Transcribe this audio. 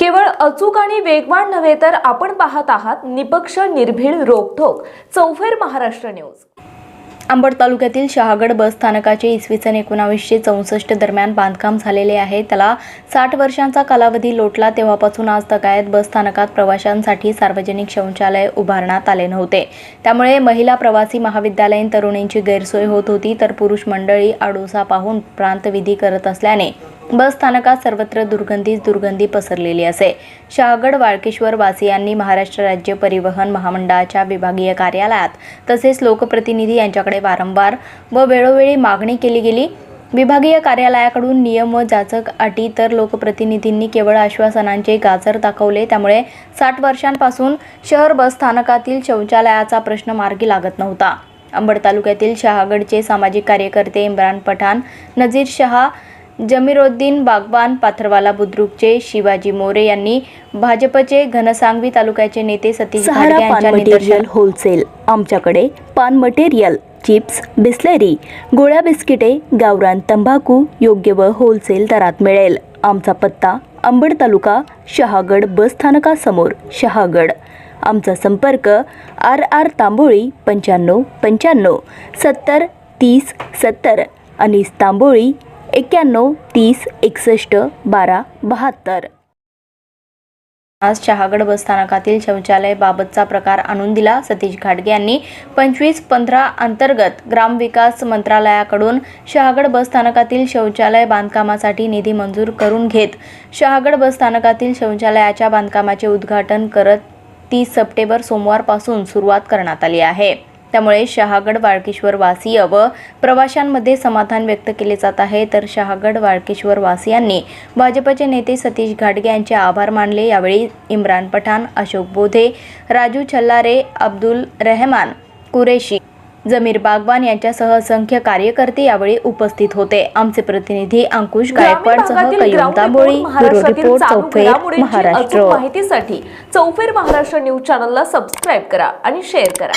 केवळ अचूक आणि वेगवान नव्हे तर आपण पाहत आहात निपक्ष निर्भीड रोखोक चौफेर महाराष्ट्र न्यूज. अंबड तालुक्यातील शहागड बस स्थानकाचे इसवी सन एकोणावीसशे चौसष्ट दरम्यान बांधकाम झालेले आहे. त्याला साठ वर्षांचा कालावधी लोटला तेव्हापासून आज तगायत बस स्थानकात प्रवाशांसाठी सार्वजनिक शौचालय उभारण्यात आले नव्हते. त्यामुळे महिला प्रवासी महाविद्यालयीन तरुणींची गैरसोय होत होती तर पुरुष मंडळी आडोसा पाहून प्रांतविधी करत असल्याने बस स्थानकात सर्वत्र दुर्गंधीच दुर्गंधी पसरलेली असे. शहागड वाळकेश्वर वासियांनी महाराष्ट्र राज्य परिवहन महामंडळाच्या विभागीय कार्यालयात तसेच लोकप्रतिनिधी यांच्याकडे वारंवार व वेळोवेळी मागणी केली गेली. विभागीय कार्यालयाकडून नियम व जाचक अटी तर लोकप्रतिनिधींनी केवळ आश्वासनांचे गाजर दाखवले. त्यामुळे साठ वर्षांपासून शहर बस स्थानकातील शौचालयाचा प्रश्न मार्गी लागत नव्हता. अंबड तालुक्यातील शहागडचे सामाजिक कार्यकर्ते इम्रान पठाण नजीर शहा जमीरोद्दीन बागवान पाथरवाला बुद्रुकचे शिवाजी मोरे यांनी भाजपचे घनसांगवी तालुक्याचे नेते सतीश यांच्या निदर्शन होलसेल. आमच्याकडे पान मटेरियल चिप्स बिस्लेरी गोळ्या बिस्किटे गावरान तंबाखू योग्य व होलसेल दरात मिळेल. आमचा पत्ता अंबड तालुका शहागड बस स्थानकासमोर शहागड. आमचा संपर्क आर आर तांबोळी पंच्याण्णव पंच्याण्णव सत्तर तीस सत्तर आणि तांबोळी एक्क्याण्णव तीस एकसष्ट बारा बहात्तर. आज शहागड बस स्थानकातील शौचालय बाबतचा प्रकार आणून दिला सतीश घाटगे यांनी. पंचवीस पंधरा अंतर्गत ग्रामविकास मंत्रालयाकडून शहागड बसस्थानकातील शौचालय बांधकामासाठी निधी मंजूर करून घेत. शहागड बस स्थानकातील शौचालयाच्या बांधकामाचे उद्घाटन करत तीस सप्टेंबर सोमवारपासून सुरुवात करण्यात आली आहे. त्यामुळे शहागड वाळकेश्वर वासीय व प्रवाशांमध्ये समाधान व्यक्त केले जात आहे. तर शहागड वाळकेश्वर वासियांनी भाजपचे नेते सतीश घाटगे यांचे आभार मानले. यावेळी इम्रान पठाण अशोक बोधे राजू छल्लारे अब्दुल रेहमान कुरेशी जमीर बागवान यांच्यासह असंख्य कार्यकर्ते यावेळी उपस्थित होते. आमचे प्रतिनिधी अंकुश गायकवाडसह ग्राउंड तांबोळी रिपोर्ट चौफेर महाराष्ट्र. माहितीसाठी चौफेर महाराष्ट्र न्यूज चॅनलला सबस्क्राईब करा आणि शेअर करा.